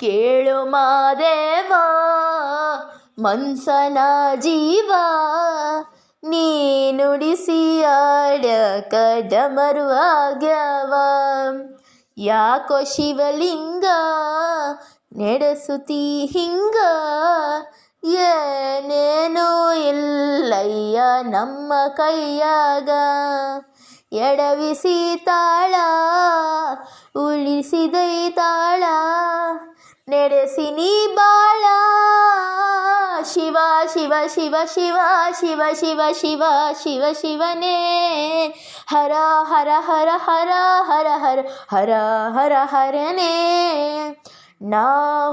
ಕೇಳು ಮಾದೇವ ಮನ್ಸನ ಜೀವ, ನೀ ನುಡಿಸಿ ಆಡ್ಯಾಕ ಡಮರು ಆಗ್ಯವ. ಯಾಕೋ ಶಿವಲಿಂಗ ನಡೆಸುತ್ತಿ ಹಿಂಗ, ಏನೇನೋ ಇಲ್ಲಯ್ಯ ನಮ್ಮ ಕೈಯಾಗ. ಎಡವಿಸಿ ತಾಳ, ಉಳಿಸಿದೈ ತಾಳ ನಡೆಸಿ ನೀ ಬಾಳ. ಶಿವ ಶಿವ ಶಿವ ಶಿವ ಶಿವ ಶಿವ ಶಿವ ಶಿವ, ಶಿವನೇ. ಹರ ಹರ ಹರ ಹರ ಹರ ಹರ ಹರ ಹರ, ಹರನೇ. ನಾ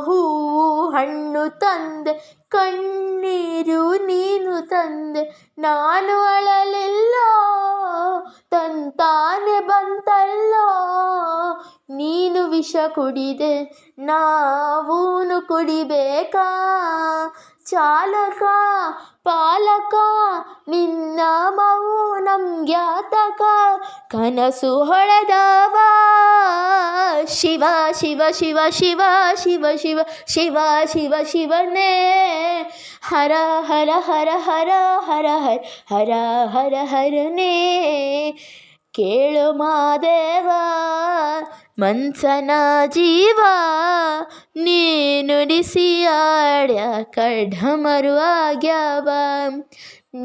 ಹೂವು ಹಣ್ಣು ತಂದೆ, ಕಣ್ಣೀರು ನೀನು ತಂದೆ. ನಾನು ಅಳಲಿಲ್ಲ, ತಂತಾನೆ ಬಂತಲ್ಲ. ನೀನು ವಿಷ ಕುಡಿದೆ ನಾವೂನು ಕುಡಿಬೇಕಾ? ಚಾಲಕ, ಪಾಲಕ, ನಿನ್ನ ಮೌನಂ ಜ್ಞಾತಕ, ಕನಸು ಹೊಳೆದವ. ಶಿವ ಶಿವ ಶಿವ ಶಿವ ಶಿವ ಶಿವ ಶಿವ ಶಿವ, ಶಿವನೇ. ಹರ ಹರ ಹರ ಹರ ಹರ ಹರ ಹರ ಹರ, ಹರನೇ. ಕೇಳು ಮಾದೇವ ಮನ್ಸನ ಜೀವ ನೀ ನುಡಿಸಿ ಆಡ್ಯಾಕ ಢಮರು ಆಗ್ಯಾವ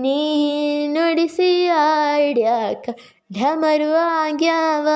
ನೀ ನುಡಿಸಿ ಆಡ್ಯಾಕ ಢಮರು ಆಗ್ಯಾವ